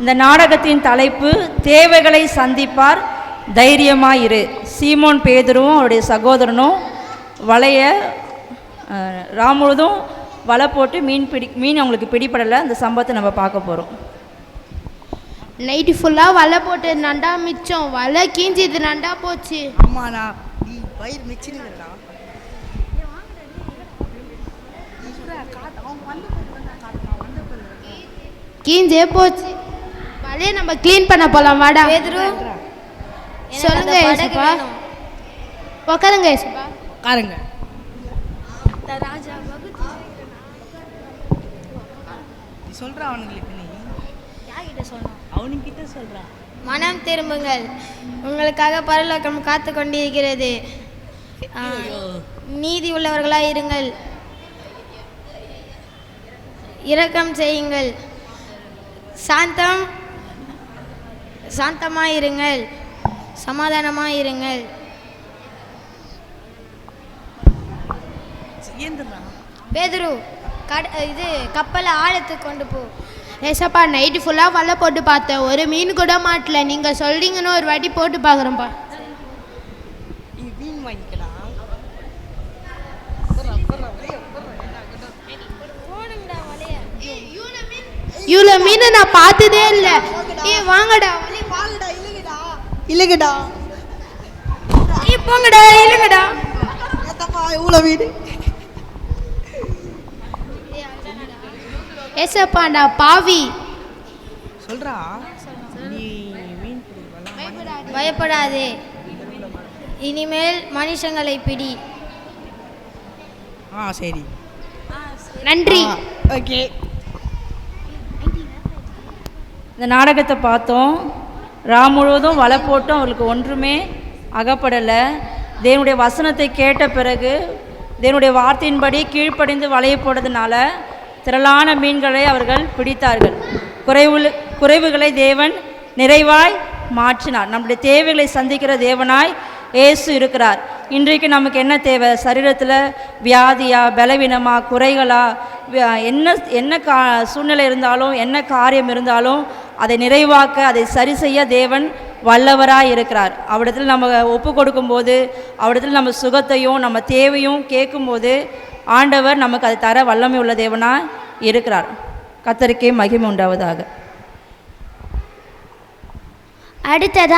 இந்த நாடகத்தின் தலைப்பு தேவைகளை சந்திப்பார். தைரியமாயிரு சீமோன் பேதுருவும் அவருடைய சகோதரனும் வலைய ராமுழுதும் வலை போட்டு மீன் பிடி மீன் அவங்களுக்கு பிடிபடலை. அந்த சம்பவத்தை நம்ம பார்க்க போகிறோம் நைட்டு ஃபுல்லாக வலை போட்டு நண்டா மிச்சம். வலை கீஞ்சிது நண்டா போச்சு. ஆமாண்ணா. நீ வயிறு மிச்சினுங்கடா கீஞ்சே போச்சு. வலையை நம்ம க்ளீன் பண்ண போலாம். வாடா. சொல்லுங்க ஏசப்பா உக்காருங்க ஏசப்பா காருங்க நீ சொல்ற அவனுங்களுக்கு நீ. அவனுங்கிட்ட சொல்றா. மனம் திரும்புங்கள். உங்களுக்காக பரலோகம் காத்து கொண்டிருக்கிறது. நீதி உள்ளவர்களாய் இருங்கள். இரக்கம் செய்யுங்கள். சாந்தம் சாந்தமாய் இருங்கள் சமாதானமாய் இருங்கள் பேதுரு கட இது கப்பலை ஆழத்துக்கு கொண்டு போ. ஏசப்பா நைட்டு ஃபுல்லாக வலை போட்டு பார்த்தேன் ஒரு மீன் கூட மாட்டல. நீங்கள் சொல்றீங்கன்னு ஒரு வாட்டி போட்டு பார்க்குறேன்ப்பா. மீன் வாங்கிக்கலாம். இவ்வளோ மீன் நான் பார்த்ததே இல்லை. ஏ வாங்கடா. இல்லைங்கடா ஏ போங்கடா இல்லைங்கடா ஏத்தப்பா இவ்வளோ வீடு. ஏசப்பாண்டா பாவி. சொல்றா. நீ மீன் பிடிக்கலாம் பயப்படாதே. இனிமேல் மனுஷங்களை பிடி. ஆ சரி. நன்றி. ஓகே. இந்த நாடகத்தை பார்த்தோம். ராம் முழுவதும் வலை போட்டும் அவளுக்கு ஒன்றுமே அகப்படலை. தேவனுடைய வசனத்தை கேட்ட பிறகு தேவனுடைய வார்த்தையின்படி கீழ்ப்படிந்து வலையை போட்டதுனால திரளான மீன்களை அவர்கள் பிடித்தார்கள். குறைவு குறைவுகளை தேவன் நிறைவாய் மாற்றினார். நம்முடைய தேவைகளை சந்திக்கிற தேவனாய் இயேசு இருக்கிறார். இன்றைக்கு நமக்கு என்ன தேவை? சரீரத்தில் வியாதியா பலவீனமா குறைகளா என்ன என்ன கா சூழ்நிலை இருந்தாலும் என்ன காரியம் இருந்தாலும் அதை நிறைவாக்க அதை சரி செய்ய தேவன் வல்லவராக இருக்கிறார். அவரிடத்தில் நம்ம ஒப்பு கொடுக்கும்போது அவரிடத்தில் நம்ம சுகத்தையும் நம்ம தேவையும் கேட்கும்போது ஆண்டவர் நமக்கு அதை தர வல்லமை உள்ள தேவனாக இருக்கிறார். கத்தருக்கே மகிமை உண்டாவதாக. அடுத்ததா